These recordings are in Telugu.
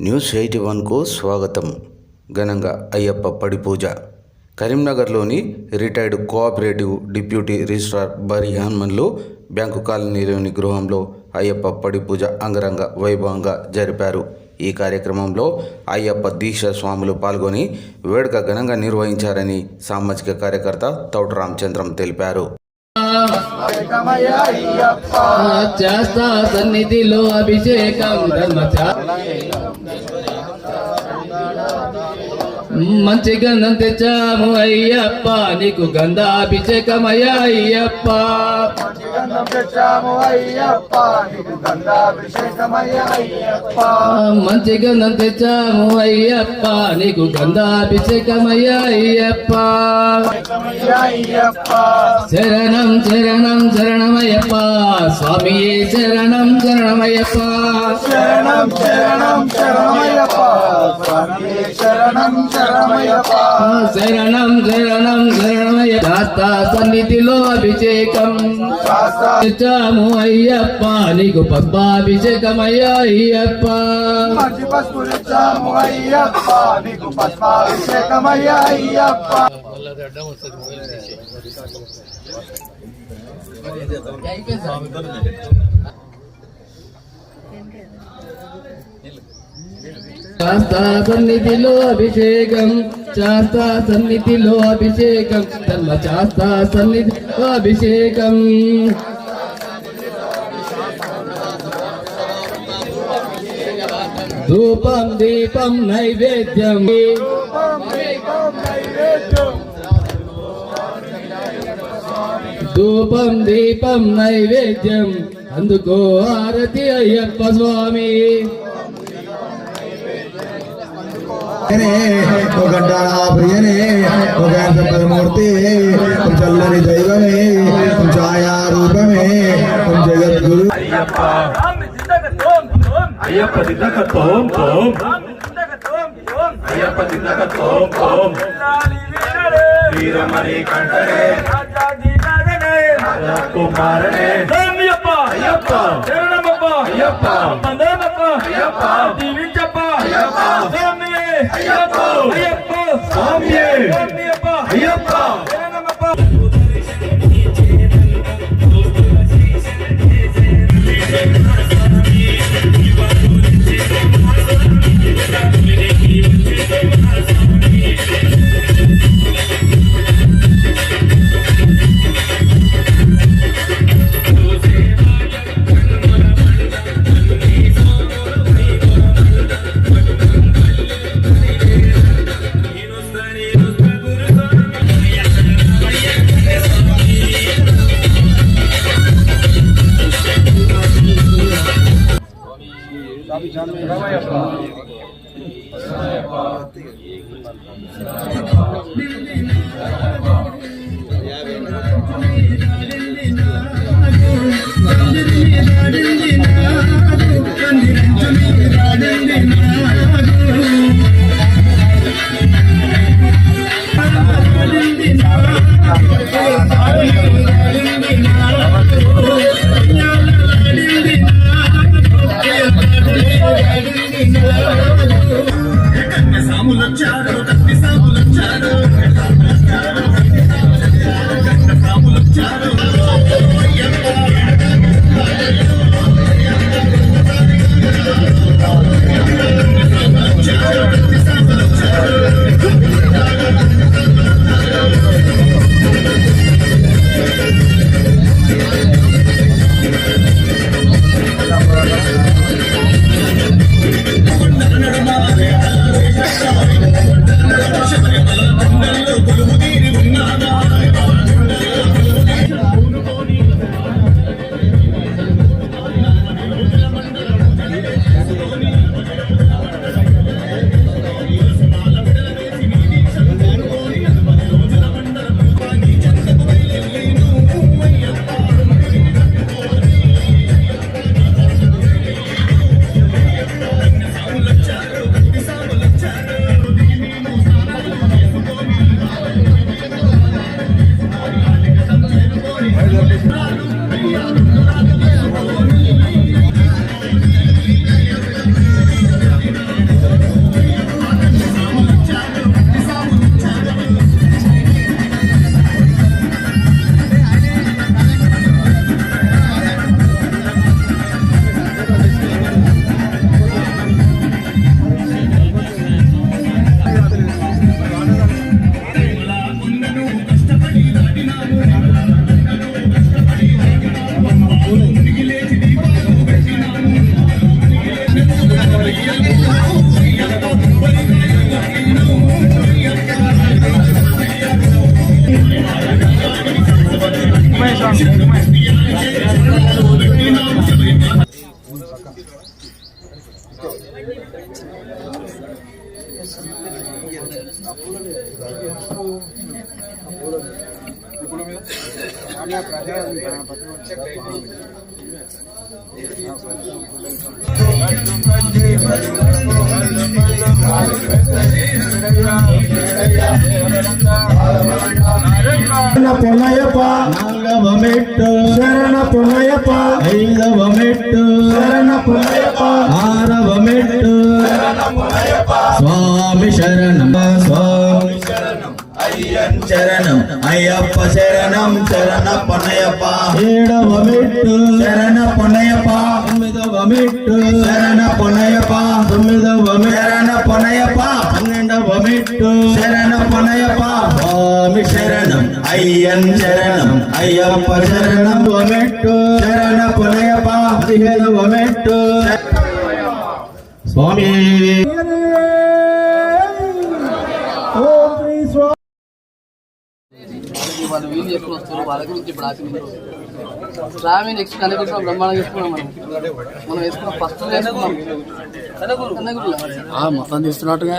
న్యూస్ ఎయిటీ వన్కు స్వాగతం. ఘనంగా అయ్యప్ప పడి పూజ కరీంనగర్లోని రిటైర్డ్ కోఆపరేటివ్ డిప్యూటీ రిజిస్ట్రార్ బరి హనుమన్లు బ్యాంకు కాలనీలోని గృహంలో అయ్యప్ప పడి పూజ అంగరంగ వైభవంగా జరిపారు. ఈ కార్యక్రమంలో అయ్యప్ప దీక్ష స్వాములు పాల్గొని వేడుక ఘనంగా నిర్వహించారని సామాజిక కార్యకర్త తౌట రామచంద్రం తెలిపారు. చేస్తా సన్నిధిలో అభిషేకం మంచి గంధం తెచ్చాము అయ్యప్ప నీకు గంధాభిషేకమయ్యా అయ్యప్ప. గంధం తెచ్చాము అయ్యప్ప నీకు గంధాభిషేకమయ్య అయ్యప్ప. మంచి గంధం తెచ్చాము అయ్యప్ప నీకు గంధాభిషేకమయ్యా అయ్యప్ప. అయ్య అయ్యప్ప. శరణం శరణం శరణమయ్యప్ప. స్వామి శరణం శరణమయ్యప్ప. శరణం శరణం శరణమయ్యప్ప. స్వామి శరణం శరణమయ్యప్ప. శరణం శరణం శరణమయ్య శాస్త్ర సన్నిధిలో అభిషేకం. శాస్త్ర తెచ్చాము అయ్యప్ప నీకు పద్మాభిషేకమయ్యా అయ్యప్ప మంచి పసుపు తెచ్చాము అయ్యప్ప నీకు పద్మాభిషేకమయ్య అయ్యప్ప శాస్తా సన్నిధిలో అభిషేకం శాస్తా సన్నిధిలో అభిషేకం ధర్మ శాస్తా సన్నిధిలో అభిషేకం. ధూపం దీపం నైవేద్యం. ధూపం దీపం నైవేద్యం. అందుకో ఆరతి అయ్యప్ప స్వామి. ప్రియనే ఓ గడ్డాల ప్రియనే ఓ సంపదమూర్తి ఓ చల్లని దైవమే ఓ ఛాయా రూపమే ఓ జగద్గురు అయ్యప్ప దిద్దక తోం తోం అయ్యప్ప దిద్దక తోం తోం వీరమణి కంఠరే కుమారనే అయ్యప్ప అయ్యప్ప శరణమప్ప అయ్యప్ప వందనమప్ప అయ్యప్ప అయ్యప్ప అయ్యప్ప பொன்னையப்பா. நாங்கவமிட்டு சரண பொன்னையப்பா ஐந்தவமிட்டு. சரண பொன்னையப்பா ஆரவமிட்டு சுவாமி சரணம். శరణం అయ్యప్ప శరణం శరణ పొన్నయ్యప్ప ఏడవ మెట్టు శరణ పొన్నయ్యప్ప తొమ్మిదవ మెట్టు శరణ పొన్నయ్యప్ప తొమ్మిదవ మెట్టు శరణ పొన్నయ్యప్ప పన్నెండవ మెట్టు శరణ పొన్నయ్యప్ప స్వామి శరణం అయ్యన్ శరణం అయ్యప్ప శరణం మెట్టు శరణ పొన్నయ్యప్ప పదిహేనవ మెట్టు స్వామి ఓం శ్రీ స్వామి వీలు చేసుకుని వస్తారు వాళ్ళ గురించి ఇప్పుడు ఆశ స్వామి నెక్స్ట్ కనకృష్ణ బ్రహ్మాండం చేసుకున్నాం మనం. మనం వేసుకున్నాం. ఫస్ట్ వేసుకున్నాం. కనకగురు మొత్తం తీస్తున్నట్టుగా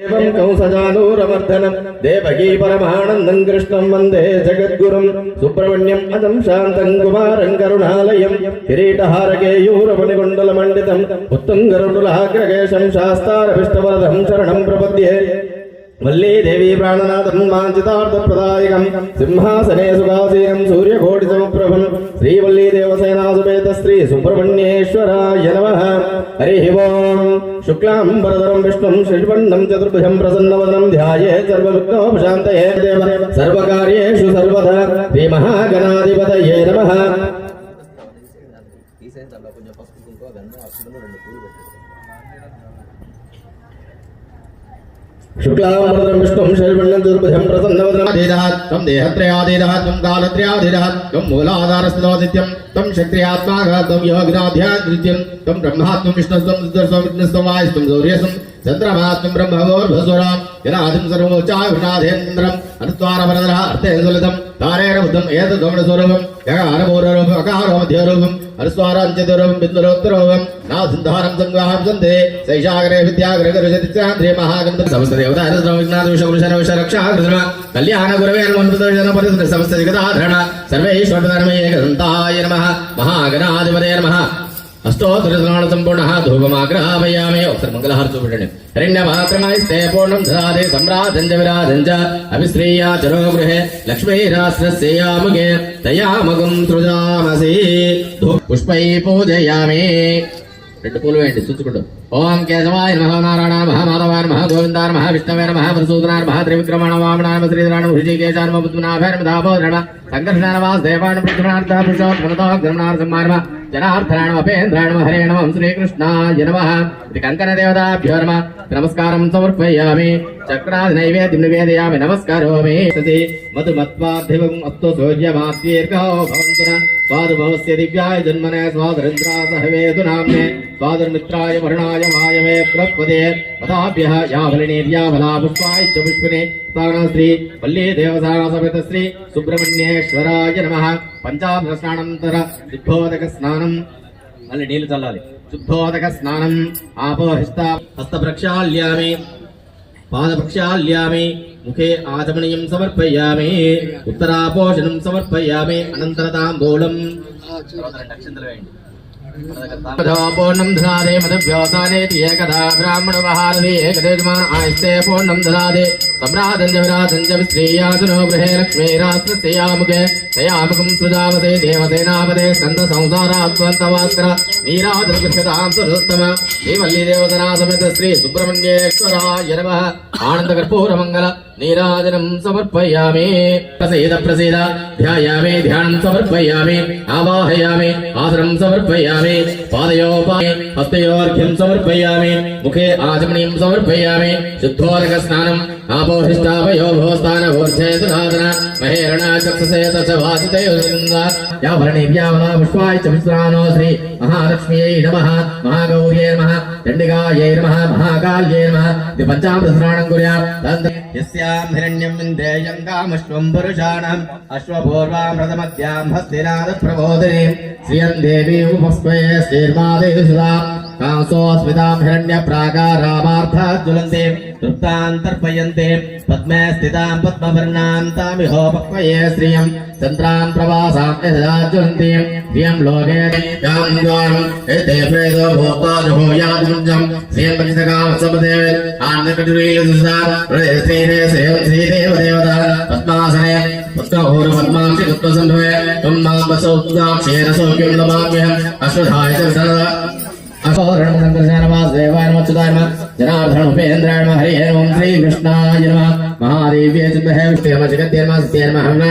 దేవం కంసజానూరమర్దనం దేవకీ పరమానందం కృష్ణం వందే జగద్గురం సుబ్రహ్మణ్యం అదం శాంతం కుమారం కరుణాలయం కిరీటహారకేయూరమణిగుండలమండితం ఉత్తంగరుడులాగ్రకేశం శాస్తారభిష్టవరదం శరణం ప్రపద్యే వల్లీదేవీ ప్రాణనాథం వాంఛితార్థప్రదాయకం సింహాసనే సుఖాసీనం సూర్యకోటిసమప్రభం శ్రీవల్లీదేవసేనాసుపేత శ్రీ సుబ్రహ్మణ్యేశ్వరాయ నమ హరి ఓం శుక్లాంబరం విష్ణుం షడ్వర్ణం చతుర్భుజం ప్రసన్నవదనం ధ్యాయే సర్వవిఘ్నోపశాంతయే దేవ సర్వకార్యేషు సర్వదా శ్రీ మహాగణాధిపతయే నమ కొంచెం పసుపు కుంకుమ గంధం రెండు పూలు పెట్టారు శుక్లామృతం విష్ణుం శర్వణ్యం దుర్బుధం ప్రసన్నవదనాదేదహాత్ తం దేహత్రయాదేదహాత్ తం కాలత్రయాదేదహాత్ తం మూలాధారస్థితం తం శక్త్రయాత్మాఘాతం యోగిరాధ్యాదృత్యం తం బ్రహ్మాత్మం విష్ణుస్వం సుదర్శం విఘ్నస్వం వాయుస్వం సౌర్యసం చంద్రమాత్మం బ్రహ్మవోర్భసురాం జనాధిం సర్వోచ్చాయునాథేంద్రం అనుస్వారవరదర అర్థేందులితం తారేరముదం ఏతద్వమణ స్వరూపం యగారమూరూపం అకారమధ్యరూపం అనుస్వారాంచ దూరం బిందులోత్తరోవం నా సింధారం సంగ్వాహం సందే శైషాగ్రే విద్యాగ్రగరుషతిచాంద్రే మహాగంధ సమస్త దేవతానుష్ణ రక్షాకృతమ కళ్యాణ గురవే నమోదర్శన పరిస్థితి సమస్త జగదాధరణ సర్వేశ్వర నమ మహాగణాధిపతే నమ అస్తో సరసనాళ సంపూర్ణ ధూపమాగ్రహాపయామే ఒకసారి మంగళహారతి చూపెట్టండి హిరణ్యమాక్రమాయిస్తే పూర్ణం ధరాదే సమ్రాజంజ విరాజంజ అభిశ్రేయా చరో గృహే లక్ష్మీరాశ్రస్యాముగే దయామగం తృజామసి పుష్పై పూజయామి. రెండు పూలు వేయండి చూసుకుంటాం ఓం కేశవాయ నమ నారాయణ నమ మాధవాయ నమ గోవిందాయ నమ విష్ణవే నమ మధుసూదనాయ నమ త్రివిక్రమణ వామనాయ నమ శ్రీధరాయ నమ హృషికేశాయ సంకర్షణ నమ దేవాయ నమ పృథ్వనార్థ పురుషోత్తమనతో గ్రమణార్ సంహాయ అపేంద్రాణ జనార్థరాయ నమ అపేంద్రాయ హరే నమ శ్రీకృష్ణాయ నమ ఇది కంకణ దేవతాభ్యో నమ నమస్కారం సమర్పయామి చక్రాది నైవేద్యం నివేదయామి నమస్కారోమి సతి మధు మత్వార్థివం అస్తు సూర్యమాత్యీర్ఘో భవంతున స్వాదు భవస్య దివ్యాయ జన్మనే స్వాదరింద్రా సహవేదు నామ్నే స్వాదుర్మిత్రాయ వరుణాయ వాయవే బృహస్పదే పదాభ్య యావలినీర్యావలా పుష్పాయ చ పుష్పినే శ్రీ వల్లీ దేవసాన సమేత శ్రీ సుబ్రహ్మణ్యేశ్వరాయ నమ పంచాభ స్నానంతర దిగ్బోధక స్నానం మళ్ళీ నీళ్ళు చల్లాలి. శుద్ధోదక స్నానం ఆపోహిస్త హస్త ప్రక్షాళ్యామి పాదపక్షాళ్యామి ముఖే ఆచమనీయం సమర్పయామి ఉత్తరాపోషణం సమర్పయామి అక్షంతలు వేయండి. పూర్ణం దదాదే మదవ్యోసానేతి ఏకదా బ్రాహ్మణవహారది ఏకదేజమా ఆయిస్తే పూర్ణం దదాదే సమ్రాజంజ విరాజంజ విశ్రీయాసునో గృహే లక్ష్మీరాత్రస్యాముఖే తయాముఖం సృజావసే దేవసేనాపదే స్కంద సంసారాత్వంతవాస్కర నీరాజనగృహతాం సురుత్తమ శ్రీవల్లీ దేవతనా సమేత శ్రీ సుబ్రహ్మణ్యేశ్వరాయ నమ ఆనంద కర్పూర మంగళ నీరాజనం సమర్పయామి. ప్రసీద ప్రసీద. ధ్యాయామి ధ్యానం సమర్పయామి. ఆవాహయామి ఆసనం సమర్పయామి. పాదయోపాయ హస్తయోర్ఘ్యం సమర్పయామి. ముఖే ఆచమనీం సమర్పయామి. శుద్ధోదక స్నానం ఆపోహిష్టాపయోభోస్థాన భోస్థాన ఊర్ధ్యేతునాదన మహేరణ చక్షుసే తచ వాసితే యావరణి పుష్పాయ చ విశ్రానో శ్రీ మహాలక్ష్మియై నమః. మహాగౌర్యే నమః. చండికాయై నమః. మహాకాల్యై నమః. ఇది పంచామృత స్నానం తంత్ర ഹിരണ്യം ഇന്ദ്രേയങ്കാമശ്വം പുരുഷാണം അശ്വപൂർവാമൃതമധ്യാം ഹസ്തിനാഥ പ്രബോധനേ ശ്രിയം ദേവി ഉപസ്മയേ ശ്രീർമാദേവ കാസോസ്മിതാം ഹിരണ്യ പ്രാകാരാമാർത്ഥ ജ്വലന്തേ दुस्तां तर्पयन्ते पद्मे स्थितां पद्मवर्णां तामिहोपक्वये श्रियं। चन्द्रान् प्रवासाज्वलन्तीं श्रियं लोके एते प्रेतो भूत्वा जुभूयादुञ्जं श्रियं पञ्चकामसमदेव आन्नकटुरीलसुसारे श्रेयं श्रीदेवदेवता पद्मासने। पुष्कहोरपद्मांसि पुष्पसम्भवे त्वं माँ वसौक्षेरसौख्यं लभाम्यहम्। अश्वधाय च विसरद अशोरणं లభామ్యహం అశ్వధాయ సరదా అహోరణం సంకర్షణమాదేవాయ నమచ్యుతాయ నమ జనార్దన ఉపేంద్రాయ నమ హరి ఓం శ్రీ కృష్ణాయ నమ మహాదేవ్యే చుద్ధే విష్ణే నమ జగత్తే నమ సత్యే నమ హమ్నా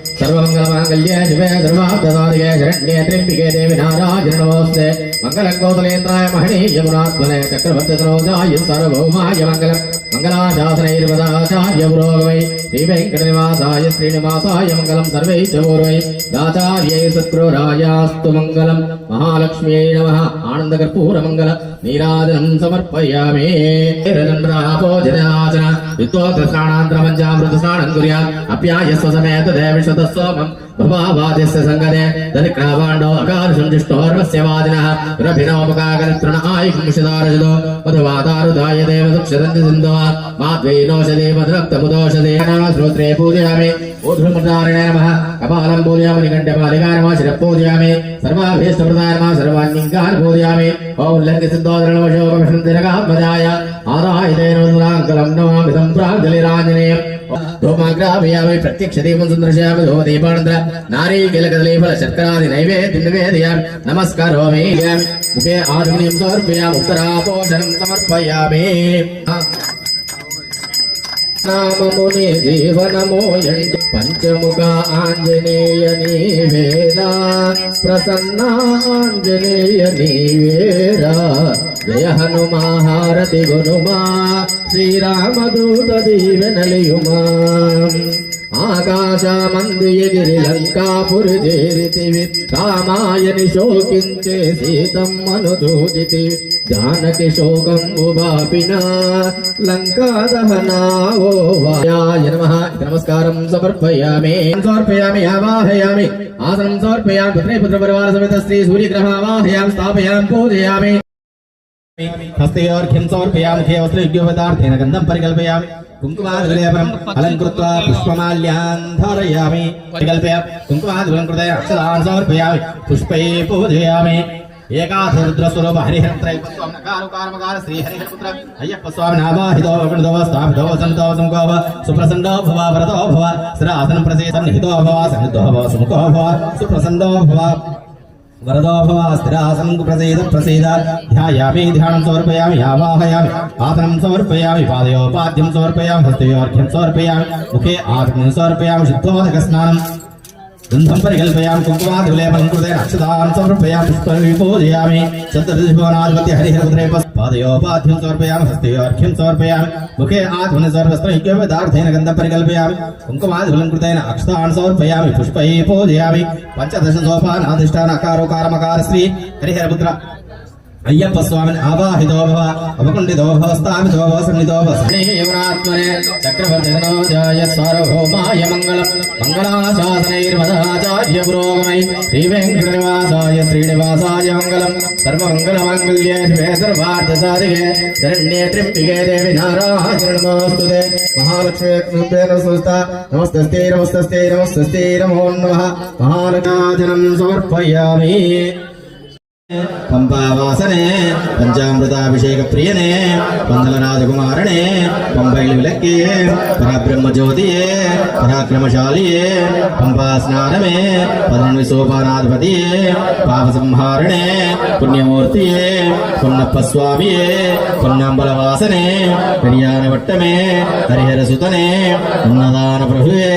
सर्वमङ्गलमाङ्गल्ये शिवे सर्वार्थदादये शरण्ये त्र्यम्बिके देवि नारायणमोऽस्ते మంగళగోదలేంద్రాయ మహణే యమునాత్మనే చక్రవర్తిసరోజాయ సర్వౌమాయ మంగళం మంగళాశాసనైర్వదాచార్యవరోగవై శ్రీ వెంకట నివాసాయ శ్రీనివాసాయ మంగళం సర్వై చోర్వై దాచార్యై సత్క్రోరాయాస్తు మంగళం. మహాలక్ష్మ్యై నమ. ఆనందకర్పూర మంగళ నీరాజనం సమర్పయామే. విద్వోత్ర స్నానాంతరపంచామృత స్నానం కురయా అప్యాయ స్వసమేత దేవిషత సోమం ఉపమావాదిస్య సంగదే ధనిక్రావాండో అకారుషంధిష్టోర్వస్య వాదినః రభినోపకాగరిత్రణ ఆయుషిదారజుదో మధువాతారు దాయదేవ సుక్షరంతి సింధో మాద్వైనోషదే మధురక్తముదోషదే శ్రోత్రే పూజయామి. ఊర్ధ్వమృతారిణే నమః. కపాలం పూజయామి నిఘంటపాలికా నమః శిర పూజయామి. సర్వాభీష్టప్రదాయ నమః సర్వాన్యంకాన్ పూజయామి. ఓం లంగి సిద్ధోదరణవశోపవిష్ణం ఆదాయ రోమాగ్రామయామి ప్రత్యక్ష దీపం సుందర్శయామి ధూమ దీపానంతర నారీకేల కదలీఫల శర్కరాది నైవేద్యం నివేదయామి నమస్కారోమి ముఖే ఆధునియం సమర్పయామి ఉత్తరాపోషణం సమర్పయామి నామముని జీవనము ఎండి ఆంజనేయ నీవేరా ప్రసన్న ఆంజనేయ నీవేరా జయ హనుమాహారతి గునుమా శ్రీరామదూత దీవెనలియుమా ఆకాశమందు ఎగిరి లంకాపురి చేరితివి రామాయని శోకించే సీతమ్మను దూచితి జానకి శోకంబు బాపిన లంకా దహనావో వాయాయ నమః నమస్కారం సమర్పయామి సమర్పయామి ఆవాహయామి ఆసనం సమర్పయామి పుత్రే పుత్ర పరివార సమేత శ్రీ సూర్యగ్రహ ఆవాహయామి స్థాపయామి పూజయామి हस्तयोर्घ्यं समर्पयामुखे वस्त्र उद्योगपदार्थेन गन्धं परिकल्पयामि कुङ्कुमादिलेपनम् अलङ्कृत्वा पुष्पमाल्यान् धारयामि परिकल्पयामि कुङ्कुमादिलं कृते अक्षरान् समर्पयामि पुष्पै पूजयामि एकाधरुद्रस्वरूप हरिहरत्रयकारुकारमकार श्रीहरिहरपुत्र अय्यप्प स्वामिनावाहितो वगणतो स्थापितो वसन्तो समुखो भव सुप्रसन्नो भव वरतो भव स्रासनं प्रसेसं निहितो भव सन्निधो भव सुमुखो भव सुप्रसन्नो भव సుప్రసన్నో ప్రసీద. ప్రసీద ధ్యాయామి ధ్యానం సమర్పయామి ఆవాహయామి ఆసనం సమర్పయామి పాదయోపాద్యం సమర్పయామి హస్తయోర్ఘ్యం సమర్పయామి ముఖే ఆసనం సమర్పయామి శుద్ధోదక స్నానం. గంధం పరికల్పయామి కుంకుమాదిలేపం కృతే అక్షతాం సమర్పయామి పుష్పమి పూజయామి చతుర్దిభువనాధిపతి హరిహరపుత్రే పాదయోపాధ్యం సమర్పయామి హస్తయోర్ఘ్యం సమర్పయామి ముఖే ఆత్మని సర్వస్త్రైక్యోపదార్థేన గంధం పరికల్పయామి కుంకుమాదిఫలం కృతేన అక్షతాన్ సమర్పయామి పుష్పై పూజయామి పంచదశ సోపానాధిష్టాన అకారోకారమకార శ్రీ హరిహరపుత్ర అయ్యప్ప స్వామిని ఆవాహితో భవ అవకుండితో భవ స్థాపితో భవ సన్నితో భవ శ్రీవరాత్మనే చక్రవర్తినోజాయ సార్వభౌమాయ మంగళం మంగళాశాసనైర్మదాచార్య పురోగమై శ్రీ వెంకటనివాసాయ శ్రీనివాసాయ మంగళం సర్వమంగళమాంగళ్యే శివే సర్వార్థ సాధికే శరణ్యే త్రింపికే దేవి నారాయణ నమోస్తుతే మహాలక్ష్మీ కృపేణ సంస్థ నమస్తస్తే నమస్తస్తే నమస్తస్తే నమో నమ మహాలక్ష్మీజనం సమర్పయామి పంపావాసనే పంచామృతాభిషేక ప్రియనే పందలనాథకుమారణే పంబైలు విలక్కే పరబ్రహ్మజ్యోతియే పరాక్రమశాలియే పంపాస్నానమే పదనవి సోపానాధిపతియే పాపసంహారణే పుణ్యమూర్తియే పొన్నప్పస్వామియే పొన్నంబలవాసనే పెరియానవట్టమే హరిహరసుతనే అన్నదాన ప్రభువే.